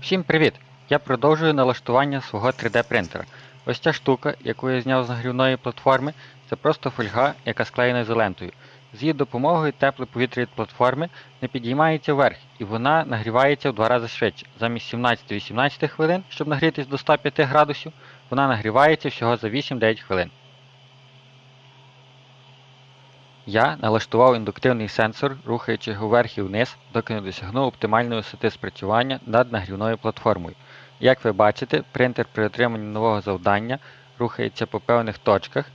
Всім привіт! Я продовжую налаштування свого 3D принтера. Ось ця штука, яку я зняв з нагрівної платформи, це просто фольга, яка склеєна ізолентою. З її допомогою тепле повітря від платформи не підіймається вверх, і вона нагрівається в два рази швидше. Замість 17-18 хвилин, щоб нагрітись до 105 градусів, вона нагрівається всього за 8-9 хвилин. Я налаштував індуктивний сенсор, рухаючи його вверх і вниз, доки не досягнув оптимальної висоти спрацювання над нагрівною платформою. Як ви бачите, принтер при отриманні нового завдання рухається по певних точках,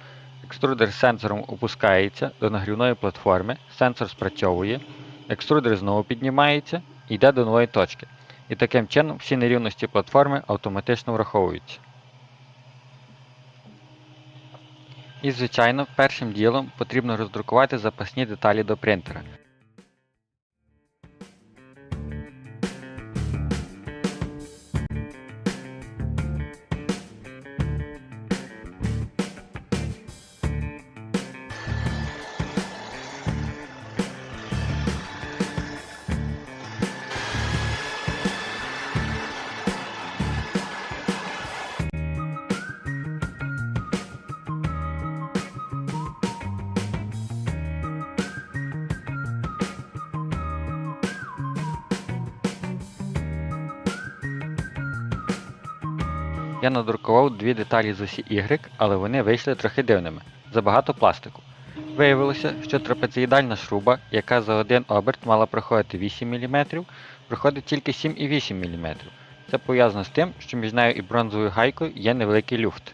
екструдер з сенсором опускається до нагрівної платформи, сенсор спрацьовує, екструдер знову піднімається і йде до нової точки. І таким чином всі нерівності платформи автоматично враховуються. І, звичайно, першим ділом потрібно роздрукувати запасні деталі до принтера. Я надрукував дві деталі з осі Y, але вони вийшли трохи дивними. Забагато пластику. Виявилося, що трапеціїдальна шруба, яка за один оберт мала проходити 8 мм, проходить тільки 7,8 мм. Це пов'язано з тим, що між нею і бронзовою гайкою є невеликий люфт.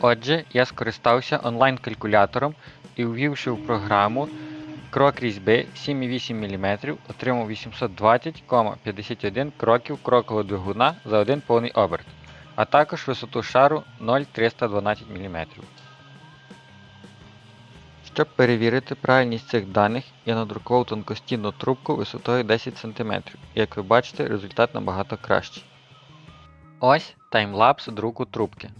Отже, я скористався онлайн-калькулятором і ввівши в програму крок різьби 7,8 мм, отримав 820,51 кроків крокового двигуна за один повний оберт, а також висоту шару 0,312 мм. Щоб перевірити правильність цих даних, я надрукував тонкостінну трубку висотою 10 см. Як ви бачите, результат набагато кращий. Ось таймлапс друку трубки.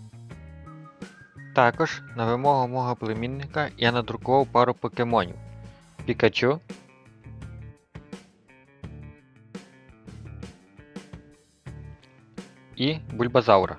Також на вимогу мого племінника я надрукував пару покемонів. Пікачу и Бульбазаура.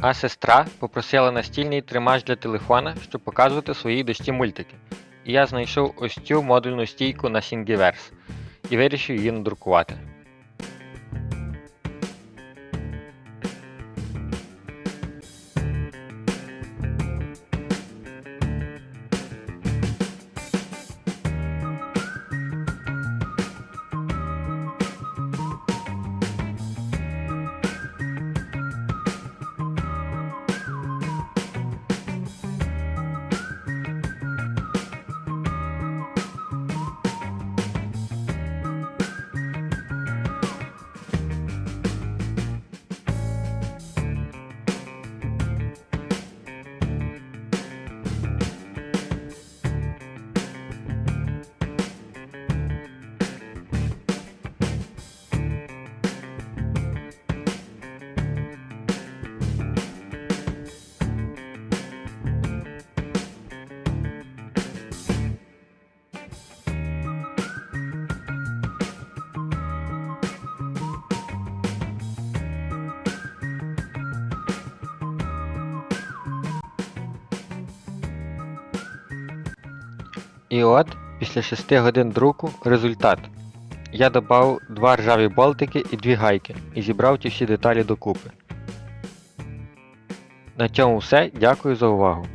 А сестра попросила настільний тримач для телефона, щоб показувати своїй дочці мультики. І я знайшов ось цю модульну стійку на Сінгіверс і вирішив її надрукувати. І от, після 6 годин друку, результат. Я додав два ржаві болтики і дві гайки і зібрав ті всі деталі докупи. На цьому все. Дякую за увагу.